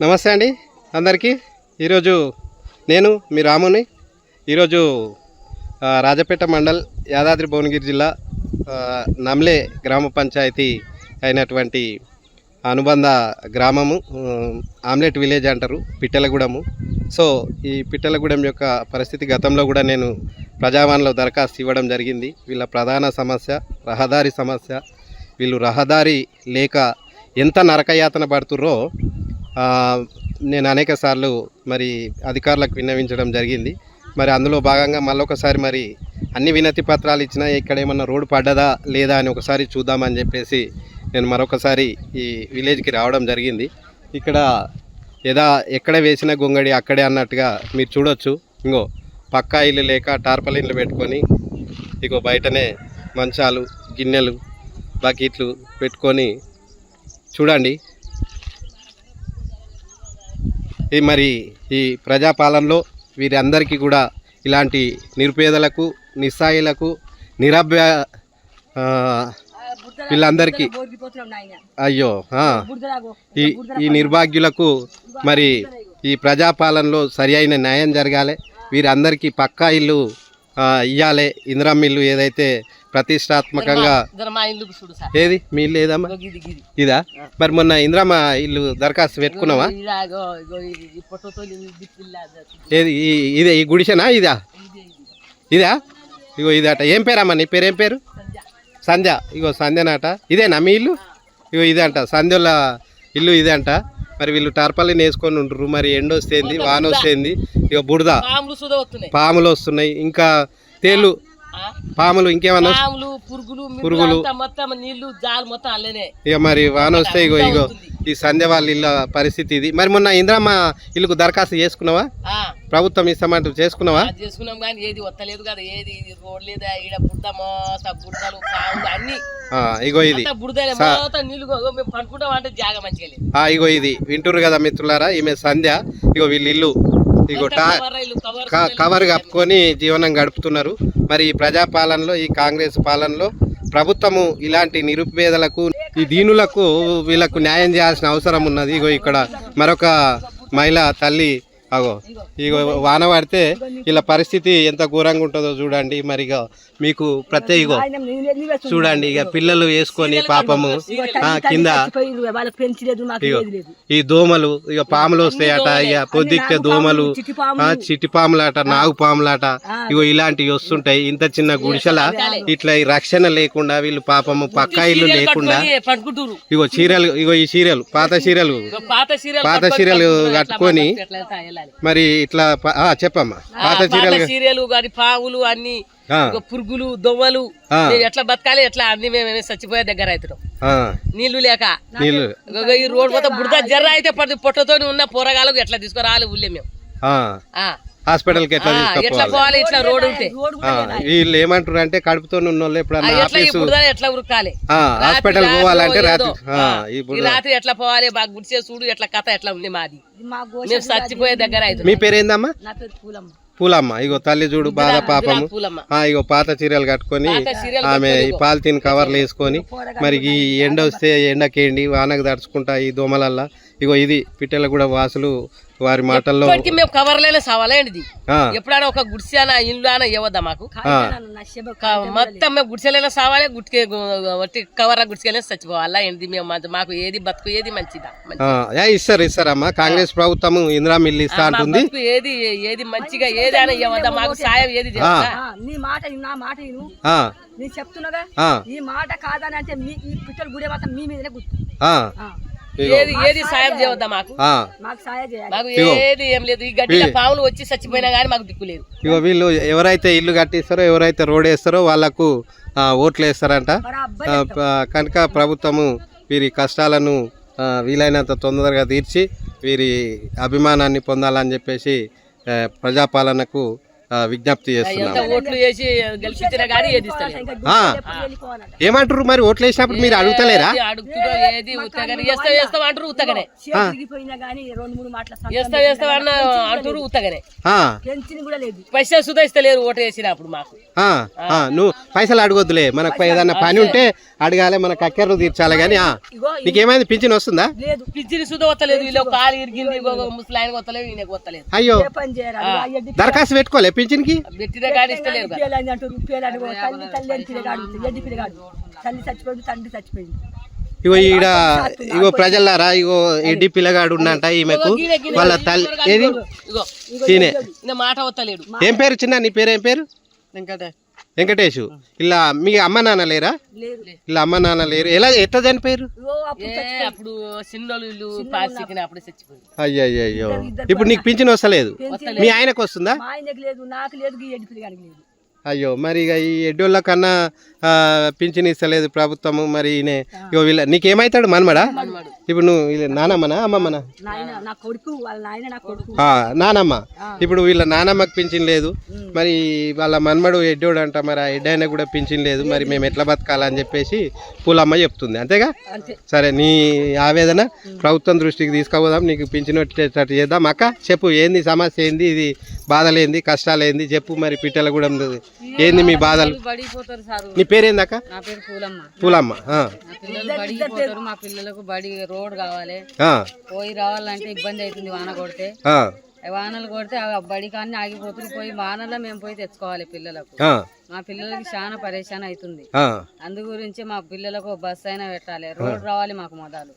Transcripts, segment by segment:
నమస్తే అండి. అందరికీ. ఈరోజు నేను మీ రాముని. ఈరోజు రాజపేట మండల్ యాదాద్రి భువనగిరి జిల్లా నమ్లే గ్రామ పంచాయతీ అయినటువంటి అనుబంధ గ్రామము ఆమ్లెట్ విలేజ్ అంటారు పిట్టలగూడెము. సో ఈ పిట్టలగూడెం యొక్క పరిస్థితి గతంలో కూడా నేను ప్రజావాణిలో దరఖాస్తు ఇవ్వడం జరిగింది. వీళ్ళ ప్రధాన సమస్య రహదారి సమస్య. వీళ్ళు రహదారి లేక ఎంత నరకయాతన పడుతుర్రో నేను అనేక సార్లు మరి అధికారులకు విన్నవించడం జరిగింది. మరి అందులో భాగంగా మళ్ళొకసారి మరి అన్ని వినతి పత్రాలు ఇచ్చినా ఇక్కడ ఏమన్నా రోడ్డు పడ్డదా లేదా అని ఒకసారి చూద్దామని చెప్పేసి నేను మరొకసారి ఈ విలేజ్కి రావడం జరిగింది. ఇక్కడ ఏదా ఎక్కడ వేసిన గొంగడి అక్కడే అన్నట్టుగా మీరు చూడొచ్చు. ఇంకో పక్కా ఇల్లు లేక టార్పలిన్లు పెట్టుకొని ఇగో బయటనే మంచాలు గిన్నెలు బకెట్లు పెట్టుకొని చూడండి. ఈ మరి ఈ ప్రజాపాలనలో వీరందరికీ కూడా ఇలాంటి నిరుపేదలకు నిస్సాయిలకు నిరభ్య వీళ్ళందరికీ అయ్యో ఈ ఈ నిర్భాగ్యులకు మరి ఈ ప్రజాపాలనలో సరి అయిన న్యాయం జరగాలి. వీరందరికీ పక్కా ఇల్లు ఆ, ఇయ్యాలి. ఇందిరమ్మ ఇల్లు ఏదైతే ప్రతిష్టాత్మకంగా ఏది? మీ ఇల్లు ఏదమ్మా? ఇదా మరి మొన్న ఇందిరమ్మ ఇల్లు దరఖాస్తు పెట్టుకున్నావా. ఏది? ఇదే ఈ గుడిసెనా ఇదా? ఇది ఇగో ఇదట. ఏం పేరమ్మా నీ పేరు? ఏం పేరు? సంధ్య. సంధ్య. ఇగో సంధ్యనాట. ఇదేనా మీ ఇల్లు? ఇగో ఇదే అంట సంధ్యల ఇల్లు ఇదే అంట మరి వీళ్ళు టార్పాలిన్ వేసుకొని ఉండ్రు మరి ఎండ వస్తేంది వాన వస్తేంది. ఇగో బుడద పాములు వస్తున్నాయి. ఇంకా ఆ? పాములు ఇంకేమన్నా? పాములు పురుగులు పురుగులు. మొత్తం నీళ్ళు జాలు మొత్తం అల్లనే. ఇక మరి వాన వస్తే ఇగో ఇగో ఈ సంధ్య వాళ్ళ ఇళ్ళ పరిస్థితి ఇది. మరి మొన్న ఇందిరమ్మ ఇల్లుకు దరఖాస్తు చేసుకున్నావా? ప్రభుత్వం ఇస్తామంటూ చేసుకున్నావా? చేసుకున్నాం కానీ ఏది వత్తలేదు కదా ఏది ఇది రోడ్ లేదా ఈడ బుడద మొత్తం బుడదలు పాములు అన్ని. ఇగో ఇది. పడుకుంటాం అంటే జాగ మంచిగా ఇగో ఇది. వింటురు కదా మిత్రులారా ఈమె సంధ్య ఇగో వీళ్ళ ఇల్లు. ఇగో కవర్ కప్పుకొని జీవనం గడుపుతున్నారు. మరి ఈ ప్రజాపాలనలో ఈ కాంగ్రెస్ పాలనలో ప్రభుత్వము ఇలాంటి నిరుపేదలకు ఈ దీనులకు వీళ్ళకు న్యాయం చేయాల్సిన అవసరం ఉన్నది. ఇగో ఇక్కడ మరొక మహిళ తల్లి అగో ఇగో వాన పడితే వీళ్ళ పరిస్థితి ఎంత ఘోరంగా ఉంటుందో చూడండి మరి ఇగో మీకు ప్రత్యేక చూడండి ఇక పిల్లలు వేసుకొని పాపము ఆ, కింద ఈ దోమలు ఇక పాములు వస్తాయట ఇక పొద్దుక్కే దోమలు ఆ, చిట్టి పాములాట నాగు పాములాట ఇగో ఇలాంటివి వస్తుంటాయి. ఇంత చిన్న గుడిసెల ఇట్లా రక్షణ లేకుండా వీళ్ళు పాపము పక్కా ఇల్లు లేకుండా ఇగో చీరలు ఇగో ఈ చీరలు పాత చీరలు పాత చీరలు కట్టుకొని వెళ్ళాలి. మరి ఇట్లా చెప్పమ్మా. పాత పాత చీరలు సీరియల్ గాని పావులు అన్ని పురుగులు దొవ్వలు ఎట్లా బతకాలి ఎట్లా అన్ని మేము చచ్చిపోయే దగ్గర అవుతున్నాం. నీళ్ళు లేక. ఇగో ఈ రోడ్ మొత్తం బుడద జర్ర అయితే పడి పొట్టతో ఉన్న పోరగాళ్ళకు ఎట్లా తీసుకురావాలి ఊళ్ళే మేము. హాస్పిటల్కి ఎట్లా ఆ, ఎట్లా తీసుకుపోవాలి? పోవాలి? ఇట్లా రోడ్ ఉంటే. ఆ, వీళ్ళు ఏమంటారు అంటే కడుపుతో ఉన్న వాళ్ళు ఎప్పుడన్నా ఆఫీసు ఎట్లా ఉరకాలి? ఆ, హాస్పిటల్ పోవాలంటే రాత్రి. రాత్రి ఎట్లా పోవాలి? బాగా గుడిసే చూడు ఎట్లా కథ ఎట్లా ఉంది మాది. మేము చచ్చిపోయే దగ్గర మీ పేరు ఏందమ్మా నా పేరు పూలమ్మ. పూలమ్మ. ఇగో తల్లి చూడు బాధ పాపము. ఇగో పాత చీరలు కట్టుకొని ఆమె ఈ పాలిథిన్ కవర్లు వేసుకొని మరి ఈ ఎండ వస్తే ఎండకేండి వానకు దడుచుకుంటా ఈ దోమలల్లా. ఇగో ఇది పిట్టెల కూడా వాసులు వారి మాటల్లో ఇప్పటికి మేము కవర్లేనే సవాలేంటిది? ఆ, ఎప్పుడైనా ఒక గుడిసె అనా ఇల్లు అనా ఇవ్వద్దా మాకు నా శబ క- మొత్తం మేము గుడిసెలైనా సావాలి గుట్కే వట్టి కవర్ గుడిసెలైనా చచ్చిపోవాలా ఏంటి మేము? మాకు ఏది బతుకు ఏది మంచిదా? మంచి- ఆ, యా, ఇస్తారు ఇస్తారమ్మా కాంగ్రెస్ ప్రభుత్వం ఇందిరా మిల్లు ఇస్తా అంటుంది. బతుకు ఏది ఏది మంచిగా ఏది అయినా ఇవ్వద్దా మాకు సాయం ఏది నీ మాట నా మాట నేను ఆ, ఈ మాట కాదని అంటే మీ ఈ పిట్టలు గుడే మాత్రం మీ మీదనే గుర్తు. ఆ, ఆ, ఇగో, ఏది ఏది సాయం చేయవద్దా మాకు? మాకు సాయం చేయాలి. మాకు ఏది ఏం లేదు. ఈ గడ్డిలో పాములు వచ్చి చచ్చిపోయినా గానీ మాకు దిక్కు లేదు. ఇగో వీళ్ళు ఎవరైతే ఇల్లు కట్టిస్తారో ఎవరైతే రోడ్ వేస్తారో వాళ్ళకు ఓట్లు వేస్తారంట. కనుక ప్రభుత్వము వీరి కష్టాలను వీలైనంత తొందరగా తీర్చి వీరి అభిమానాన్ని పొందాలని చెప్పేసి ప్రజాపాలనకు విజ్ఞప్తి వెళ్ళిపోవాలంట ఏమంటారు మరి ఓట్లు వేసినప్పుడు మీరు అడుగుతలేరా? పైసలు సుధా ఇస్తలేరు ఓటు వేసినప్పుడు మాకు. ఆ, ఆ, నువ్వు పైసలు అడగొద్దులే. మనకు ఏదన్నా పని ఉంటే అడగాలి మన కక్కెరలు తీర్చాలి కానీ నీకేమైంది? పింఛన్ వస్తుందా? లేదు. పిచ్చిని సుధా వస్తలేదు. వీళ్ళు కాలు ఇరిగింది ముసలాయన వస్తలేదు ఈయనకు వస్తలేదు. అయ్యో. దరఖాస్తు పెట్టుకోలే పింఛన్కి పెట్టిన కానీ ఇస్తలేరు కదా. రూపాయలు అని అంటారు రూపాయలు అడుగు తల్లి తల్లి అని పిల్లగాడు ఎడ్డి పిల్లగాడు తల్లి చచ్చిపోయింది తండ్రి చచ్చిపోయింది. ఇగో ఈడ ఇగో ప్రజలారా ఇగో ఎడ్డి పిల్లగాడు ఉన్నంట ఈమెకు. వాళ్ళ తల్లి ఏది? ఈయనే మాట వస్తలేడు ఏం పేరు చిన్న నీ పేరు ఏం పేరు వెంకటేష్. ఇలా మీ అమ్మ నాన్న లేరా? లేదు ఇలా అమ్మ నాన్న లేరు. ఎలా ఎట్లా చనిపోయారు? ఇగో అప్పుడు ఏ అప్పుడు చిన్నోళ్ళు ఇల్లు పాసికిన అప్పుడే చచ్చిపోయింది అయ్యో ఇప్పుడు నీకు పింఛన్ వస్తలేదు? మీ ఆయనకు వస్తుందా? ఆయనకు లేదు నాకు లేదు. అయ్యో మరి ఇక ఈ ఎడ్డోళ్ళ కన్నా పింఛన్ ఇస్తలేదు ప్రభుత్వము మరి ఈయన. ఇగో వీళ్ళ నీకేమైతాడు మనమడా? ఇప్పుడు నువ్వు వీళ్ళ నానమ్మనా అమ్మమ్మనా? నానమ్మ. ఇప్పుడు వీళ్ళ నానమ్మకి పింఛన్ లేదు. మరి వాళ్ళ మన్మడు ఎడ్డోడు అంట మరి ఆ ఎడ్డైనా కూడా పింఛన్ లేదు. మరి మేము ఎట్లా బతకాలని చెప్పేసి పూలమ్మ చెప్తుంది. అంతేగా? అంతే. సరే నీ ఆవేదన ప్రభుత్వం దృష్టికి తీసుకుపోదాం. నీకు పింఛన్ వచ్చేటట్టు చేద్దాం. అక్క చెప్పు ఏంది సమస్య ఏంది? ఇది బాధలేంది కష్టాలు ఏంది చెప్పు మరి పిట్టల కూడా ఏంది మీ బాధలు? సారు. నీ పేరేంది అక్క నా పేరు పూలమ్మ. పూలమ్మ ఆ, నా పిల్లలు మా పిల్లలకు బడి రోడ్ కావాలి. ఆ, పోయి రావాలంటే ఇబ్బంది అవుతుంది వాన కొడితే. ఆ. వానలు కొడితే ఆ బడి కానీ ఆగిపోతుంది పోయి వానలో మేము పోయి తెచ్చుకోవాలి పిల్లలకు. మా పిల్లలకి చాలా పరేషాన్ అవుతుంది అందు గురించి మా పిల్లలకు బస్ అయినా పెట్టాలి. రోడ్ రావాలి మాకు మొదలు.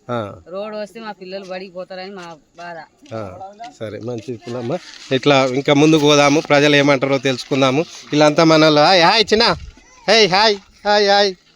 రోడ్ వస్తే మా పిల్లలు బడికి పోతారని మా బాధ. సరే మంచిది పూలమ్మ ఇట్లా ఇంకా ముందుకు పోదాము. ప్రజలు ఏమంటారో తెలుసుకుందాము. వీళ్ళంతా మనలో హాయ్ హాయ్ చిన్న. Hey hi hi hi.